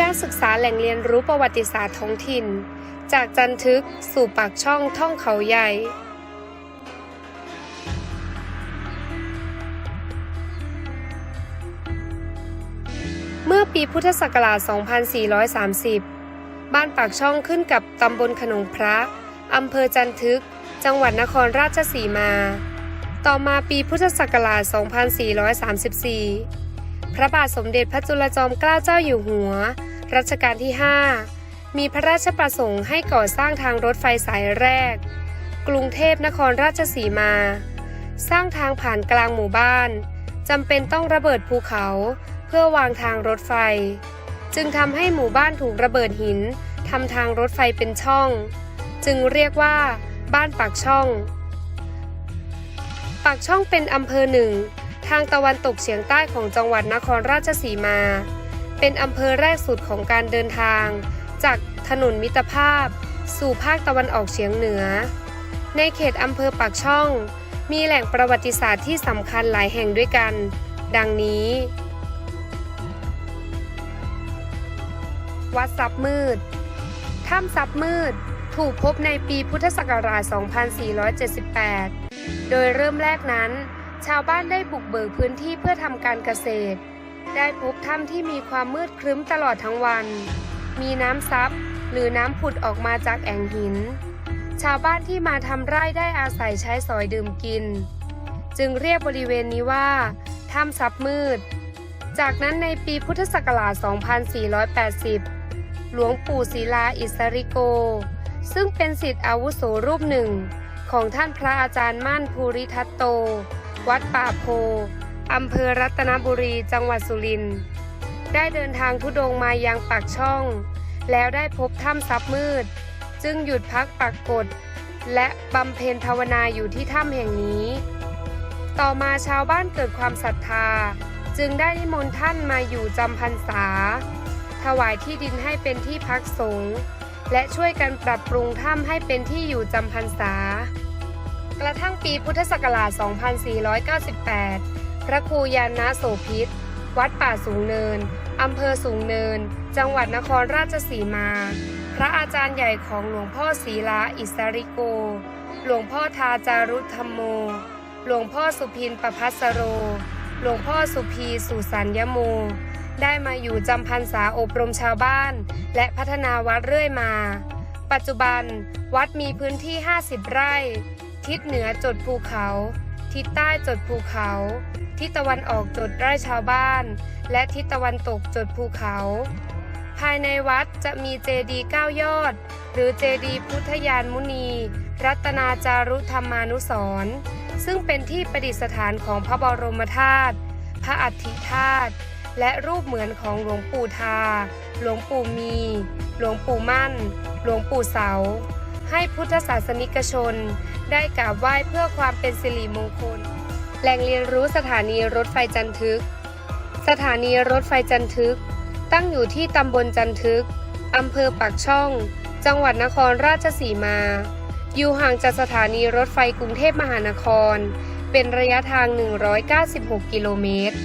การศึกษาแหล่งเรียนรู้ประวัติศาสตร์ท้องถิ่น จากจันทึกสู่ปากช่องท่องเขาใหญ่ เมื่อปีพุทธศักราช 2430 บ้านปากช่องขึ้นกับตำบลขนงพระอำเภอจันทึก จังหวัดนครราชสีมา ต่อมาปีพุทธศักราช 2434 พระบาทสมเด็จพระจุลจอมเกล้าเจ้าอยู่หัว รัชกาลที่ 5 มีพระราชประสงค์ให้ก่อสร้างทางรถไฟสายแรก กรุงเทพนครราชสีมา สร้างทางผ่านกลางหมู่บ้านจำเป็นต้องระเบิดภูเขาเพื่อวางทางรถไฟ จึงทำให้หมู่บ้านถูกระเบิดหินทำทางรถไฟเป็นช่อง จึงเรียกว่าบ้านปากช่อง ปากช่องเป็นอำเภอหนึ่ง ทางตะวันตกเฉียงใต้ของจังหวัดนครราชสีมา เป็นอำเภอแรกสุดของการเดินทาง จากถนนมิตรภาพ สู่ภาคตะวันออกเฉียงเหนือ ในเขตอำเภอปากช่อง มีแหล่งประวัติศาสตร์ที่สำคัญหลายแห่งด้วยกัน ดังนี้ วัดซับมืด ถ้ำซับมืดถูกพบในปีพุทธศักราช 2478 โดยเริ่มแรกนั้น ชาวบ้านได้บุกเบิกพื้นที่เพื่อทำการเกษตร ได้พบถ้ำที่มีความมืดครึ้มตลอดทั้งวัน มีน้ำซับหรือน้ำผุดออกมาจากแอ่งหิน ชาวบ้านที่มาทำไร่ได้อาศัยใช้สอยดื่มกิน จึงเรียกบริเวณนี้ว่าถ้ำซับมืด จากนั้นในปีพุทธศักราช 2480 หลวงปู่ศิลาอิสริโก ซึ่งเป็นศิษย์อาวุโสรูปหนึ่งของท่านพระอาจารย์มั่นภูริทัตโต วัดป่าโพอำเภอรัตนบุรีจังหวัดสุรินทร์ได้เดินทางทุดงมายังปากช่อง แล้วได้พบถ้ำซับมืด จึงหยุดพักปักกฏและบำเพ็ญภาวนาอยู่ที่ถ้ำแห่งนี้ ต่อมาชาวบ้านเกิดความศรัทธา จึงได้นิมนต์ท่านมาอยู่จำพรรษา ถวายที่ดินให้เป็นที่พักสงฆ์และช่วยกันปรับปรุงถ้ำให้เป็นที่อยู่จำพรรษา กระทั่งปีพุทธศักราช 2498 พระครูยานะโสพิษ วัดป่าสูงเนิน อำเภอสูงเนิน จังหวัดนครราชสีมา พระอาจารย์ใหญ่ของหลวงพ่อศีลาอิสริโก หลวงพ่อทาจารุธรรมโม หลวงพ่อสุพินประพัสโร หลวงพ่อสุพีสุสัญญโม ได้มาอยู่จำพรรษาอบรมชาวบ้าน และพัฒนาวัดเรื่อยมา ปัจจุบันวัดมีพื้นที่ 50 ไร่ ทิศเหนือจดภูเขา ทิศใต้จดภูเขา ทิศตะวันออกจดไร่ชาวบ้าน และทิศตะวันตกจดภูเขา ภายในวัดจะมีเจดีย์เก้ายอด หรือเจดีย์พุทธยานมุนี รัตนาจารุธรรมานุสร์ซึ่งเป็นที่ประดิษฐานของพระบรมธาตุ พระอัฐิธาตุ และรูปเหมือนของหลวงปู่ทา หลวงปู่มี หลวงปู่มั่น หลวงปู่เสา ให้พุทธศาสนิกชน ได้กราบไหว้เพื่อความเป็นสิริมงคล แหล่งเรียนรู้สถานีรถไฟจันทึก สถานีรถไฟจันทึก ตั้งอยู่ที่ตำบลจันทึกอำเภอปากช่อง จังหวัดนครราชสีมา อยู่ห่างจากสถานีรถไฟกรุงเทพมหานคร เป็นระยะทาง 196 กิโลเมตร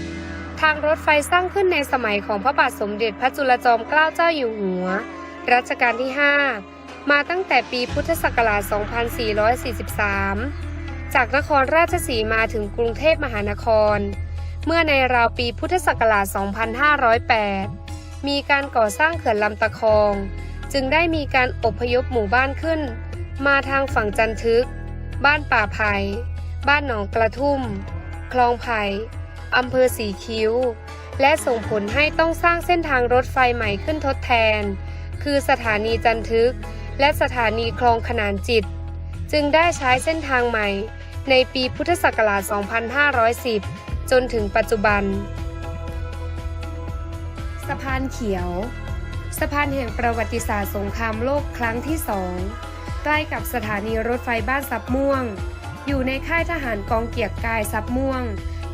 ทางรถไฟสร้างขึ้นในสมัยของพระบาทสมเด็จพระจุลจอมเกล้าเจ้าอยู่หัว รัชกาลที่ 5 มาตั้งแต่ปีพุทธศักราช 2443 จากนครราชสีมาถึงกรุงเทพมหานคร เมื่อในราวปีพุทธศักราช 2508 มีการก่อสร้างเขื่อนลำตะคอง จึงได้มีการอพยพหมู่บ้านขึ้น มาทางฝั่งจันทึก บ้านป่าไผ่บ้านหนองกระทุ่ม คลองไผ่อำเภอสีคิ้ว และส่งผลให้ต้องสร้างเส้นทางรถไฟใหม่ขึ้นทดแทน คือสถานีจันทึก และสถานีคลองขนานจิต จึงได้ใช้เส้นทางใหม่ ในปีพุทธศักราช 2510 จนถึงปัจจุบัน สะพานเขียว สะพานแห่งประวัติศาสตร์สงครามโลกครั้งที่สองใกล้กับสถานีรถไฟบ้านซับม่วง อยู่ในค่ายทหารกองเกียรกายซับม่วง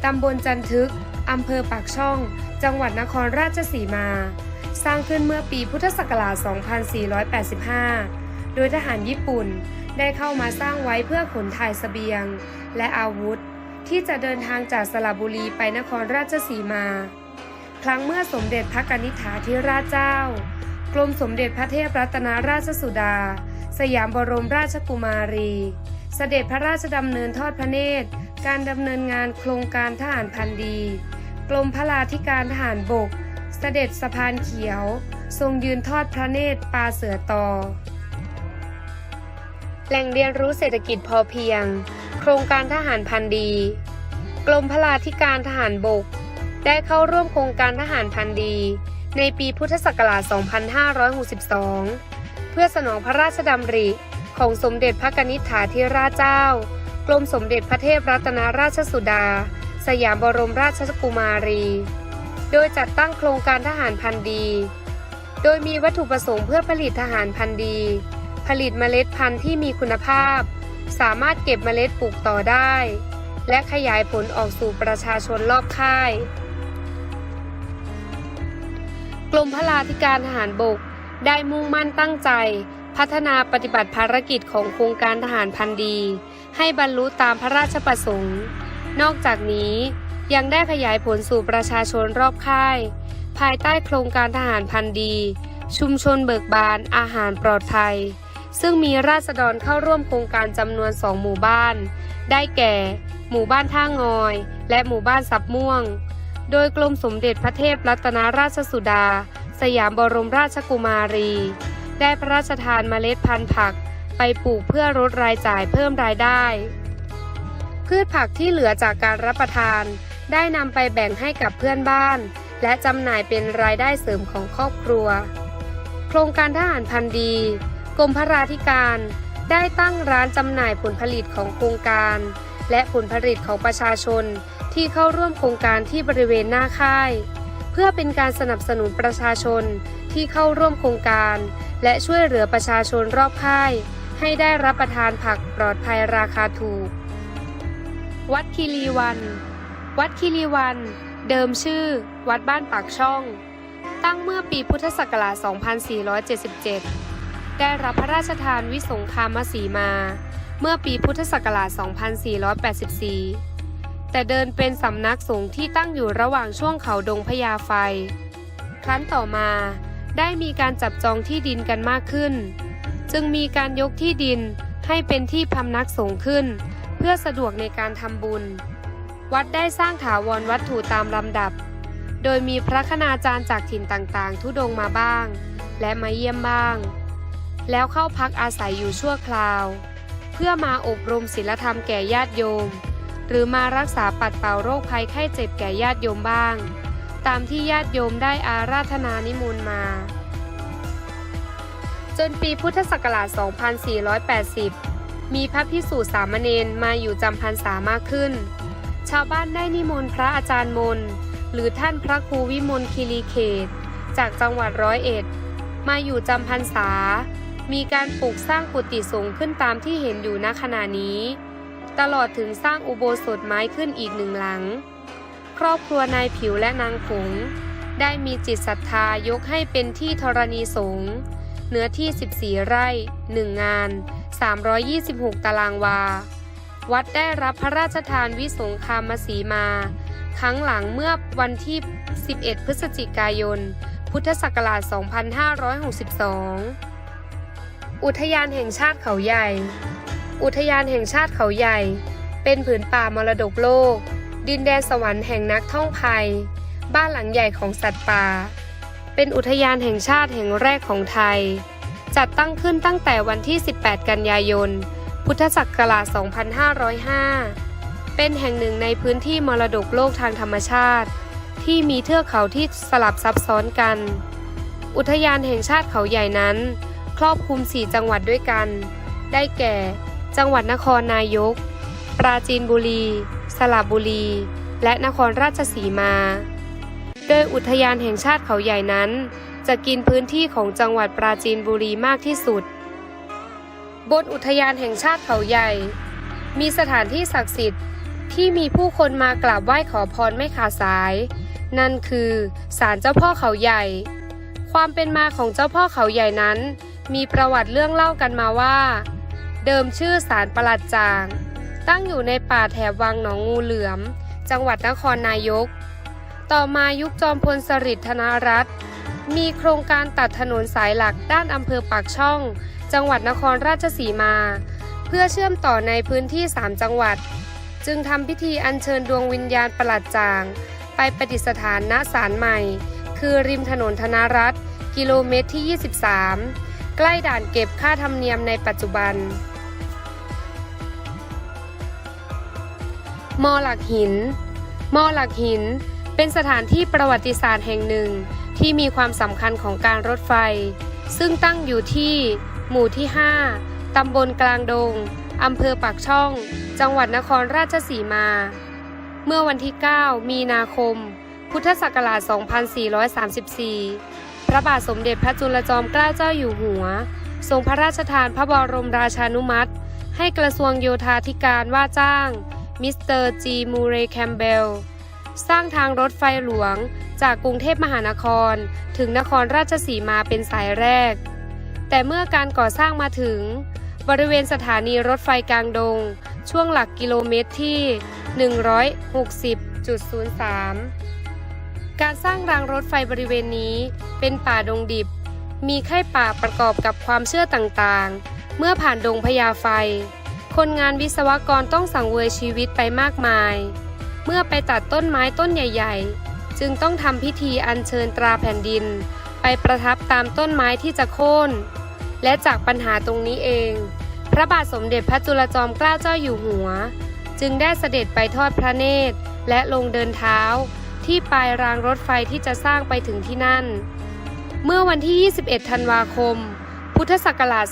ตำบลจันทึก อำเภอปากช่อง จังหวัดนครราชสีมา สร้างขึ้นเมื่อปีพุทธศักราช 2485 โดยทหารญี่ปุ่นได้เข้ามาสร้างไว้เพื่อขนถ่ายเสบียง และอาวุธ ที่จะเดินทางจากสระบุรีไปนครราชสีมาพรั้งเมื่อสมเด็จพระกนิษฐาธิราชเจ้า กรมสมเด็จพระเทพรัตนราชสุดา สยามบรมราชกุมารี เสด็จพระราชดำเนินทอดพระเนตร การดำเนินงานโครงการทหารพันดี กรมพระลาธิการทหารบก เสด็จสะพานเขียว ทรงยืนทอดพระเนตรปลาเสือตอ แหล่งเรียนรู้เศรษฐกิจพอเพียง โครงการทหารพันดี กรมพระลาธิการทหารบก ได้เข้าร่วมโครงการทหารพันดี ในปีพุทธศักราช 2562 เพื่อสนองพระราชดำริของสมเด็จพระกนิษฐาธิราชเจ้า กรมสมเด็จพระเทพรัตนราชสุดา สยามบรมราชกุมารี โดยจัดตั้งโครงการทหารพันธุ์ดี โดยมีวัตถุประสงค์เพื่อผลิตทหารพันธุ์ดี ผลิตเมล็ดพันธุ์ที่มีคุณภาพ สามารถเก็บเมล็ดปลูกต่อได้ และขยายผลออกสู่ประชาชนรอบค่าย กรมพลาธิการทหารบก ได้มุ่งมั่นตั้งใจ พัฒนาปฏิบัติภารกิจของโครงการทหารพันธุ์ดี ให้บรรลุตามพระราชประสงค์ นอกจากนี้ ยังได้ขยายผลสู่ประชาชนรอบค่าย ภายใต้โครงการทหารพันธีชุมชนเบิกบานอาหารปลอดภัย ซึ่งมีราษฎรเข้าร่วมโครงการจำนวนสองหมู่บ้าน ได้แก่ หมู่บ้านท่างอย และหมู่บ้านซับม่วง โดยกรมสมเด็จพระเทพรัตนราชสุดา สยามบรมราชกุมารี ได้พระราชทานเมล็ดพันธุ์ผักไปปลูกเพื่อลดรายจ่ายเพิ่มรายได้ พืชผักที่เหลือจากการรับประทาน ได้นำไปแบ่งให้กับเพื่อนบ้าน และจำหน่ายเป็นรายได้เสริมของครอบครัว โครงการทหารพันธุ์ดี กรมพระราธิการ ได้ตั้งร้านจำหน่ายผลผลิตของโครงการ และผลผลิตของประชาชนที่เข้าร่วมโครงการที่บริเวณหน้าค่าย เพื่อเป็นการสนับสนุนประชาชนที่เข้าร่วมโครงการ และช่วยเหลือประชาชนรอบค่าย ให้ได้รับประทานผักปลอดภัยราคาถูก วัดคีรีวัน วัดคีรีวัน เดิมชื่อ วัดบ้านปากช่อง ตั้งเมื่อปีพุทธศักราช 2477 ได้รับพระราชทานวิสงคามสีมา เมื่อปีพุทธศักราช 2484 แต่เดินเป็นสำนักสงฆ์ที่ตั้งอยู่ระหว่างช่วงเขาดงพญาไฟ ครั้นต่อมาได้มีการจับจองที่ดินกันมากขึ้น จึงมีการยกที่ดินให้เป็นที่พำนักสงฆ์ขึ้น เพื่อสะดวกในการทำบุญ วัดได้สร้างถาวรวัตถุตามลำดับ โดยมีพระคณาจารย์จากถิ่นต่างๆ ทุดงมาบ้าง และมาเยี่ยมบ้าง แล้วเข้าพักอาศัยอยู่ชั่วคราว เพื่อมาอบรมศีลธรรมแก่ญาติโยม หรือมารักษาปัดเป่าโรคภัยไข้เจ็บแก่ญาติโยมบ้าง ตามที่ญาติโยมได้อาราธนานิมนต์มา จนปีพุทธศักราช 2480 มีพระพิสุสามเณรมาอยู่จำพรรษามากขึ้น ชาวบ้านได้นิมนต์พระอาจารย์มน หรือท่านพระครูวิมลคีรีเขต จากจังหวัดร้อยเอ็ด มาอยู่จำพรรษา มีการปลูกสร้างกุฏิสงฆ์ขึ้นตามที่เห็นอยู่ณขณะนี้ ตลอดถึงสร้างอุโบสถไม้ขึ้นอีกหนึ่งหลัง ครอบครัวนายผิวและนางผง ได้มีจิตศรัทธายกให้เป็นที่ธรณีสงฆ์เนื้อที่ 14 ไร่ 1 งาน 326 ตารางวา วัดได้รับพระราชทานวิสงคามสีมา ครั้งหลังเมื่อวันที่ 11 พฤศจิกายน พุทธศักราช 2562 อุทยานแห่งชาติเขาใหญ่ อุทยานแห่งชาติเขาใหญ่ เป็นผืนป่ามรดกโลก ดินแดนสวรรค์แห่งนักท่องภัย บ้านหลังใหญ่ของสัตว์ป่า เป็นอุทยานแห่งชาติแห่งแรกของไทย จัดตั้งขึ้นตั้งแต่วันที่ 18 กันยายน พุทธศักราช 2505 เป็นแห่งหนึ่งในพื้นที่มรดกโลกทางธรรมชาติ ที่มีเทือกเขาที่สลับซับซ้อนกัน อุทยานแห่งชาติเขาใหญ่นั้น ครอบคลุม 4 จังหวัดด้วยกัน ได้แก่ จังหวัดนครนายก ปราจีนบุรี สระบุรี และนครราชสีมา โดยอุทยานแห่งชาติเขาใหญ่นั้น จะกินพื้นที่ของจังหวัดปราจีนบุรีมากที่สุด บนอุทยานแห่งชาติเขาใหญ่ มีสถานที่ศักดิ์สิทธิ์ที่มีผู้คนมากราบไหว้ขอพรไม่ขาดสาย นั่นคือศาลเจ้าพ่อเขาใหญ่ ความเป็นมาของเจ้าพ่อเขาใหญ่นั้น มีประวัติเรื่องเล่ากันมาว่า เดิมชื่อศาลประหลัดจาง ตั้งอยู่ในป่าแถบวังหนองงูเหลือม จังหวัดนครนายก ต่อมายุคจอมพลสฤษดิ์ธนรัตน์มีโครงการตัดถนนสายหลักด้านอำเภอปากช่อง จังหวัดนครราชสีมา เพื่อเชื่อมต่อในพื้นที่ 3 จังหวัด จึงทำพิธีอัญเชิญดวงวิญญาณประหลัดจาง ไปประดิษฐานณศาลใหม่ คือริมถนนธนรัตน์กิโลเมตรที่ 23 ใกล้ด่านเก็บค่าธรรมเนียมในปัจจุบันมอหลักหิน มอหลักหิน เป็นสถานที่ประวัติศาสตร์แห่งหนึ่งที่มีความสำคัญของการรถไฟ ซึ่งตั้งอยู่ที่ หมู่ที่ 5 ตำบลกลางดง อำเภอปากช่อง จังหวัดนครราชสีมา เมื่อวันที่ 9 มีนาคม พุทธศักราช 2434 พระบาทสมเด็จพระจุลจอมเกล้าเจ้าอยู่หัว ทรงพระราชทานพระบรมราชานุมัติ ให้กระทรวงโยธาธิการว่าจ้าง มิสเตอร์จีมูเรย์แคมเบล สร้างทางรถไฟหลวงจากกรุงเทพมหานคร ถึงนครราชสีมาเป็นสายแรก แต่เมื่อการก่อสร้างมาถึง บริเวณสถานีรถไฟกลางดง ช่วงหลักกิโลเมตรที่ 160.03 การสร้างรางรถไฟบริเวณนี้เป็นป่าดงดิบ มีไข่ป่าประกอบกับความเชื่อต่างๆ เมื่อผ่านดงพญาไฟ คนงานวิศวกรต้องสังเวยชีวิตไปมากมาย เมื่อไปตัดต้นไม้ต้นใหญ่ ๆ จึงต้องทำพิธีอัญเชิญตราแผ่นดิน ประทับตามต้นไม้ที่จะโค่น และจากปัญหาตรงนี้เอง พระบาทสมเด็จพระจุลจอมเกล้าเจ้าอยู่หัว จึงได้เสด็จไปทอดพระเนตร และลงเดินเท้า ที่ปลายรางรถไฟที่จะสร้างไปถึงที่นั่น เมื่อวันที่ 21 ธันวาคม พุทธศักราช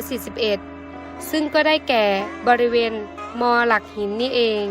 2441 ซึ่งก็ได้แก่บริเวณมอหลักหินนี่เอง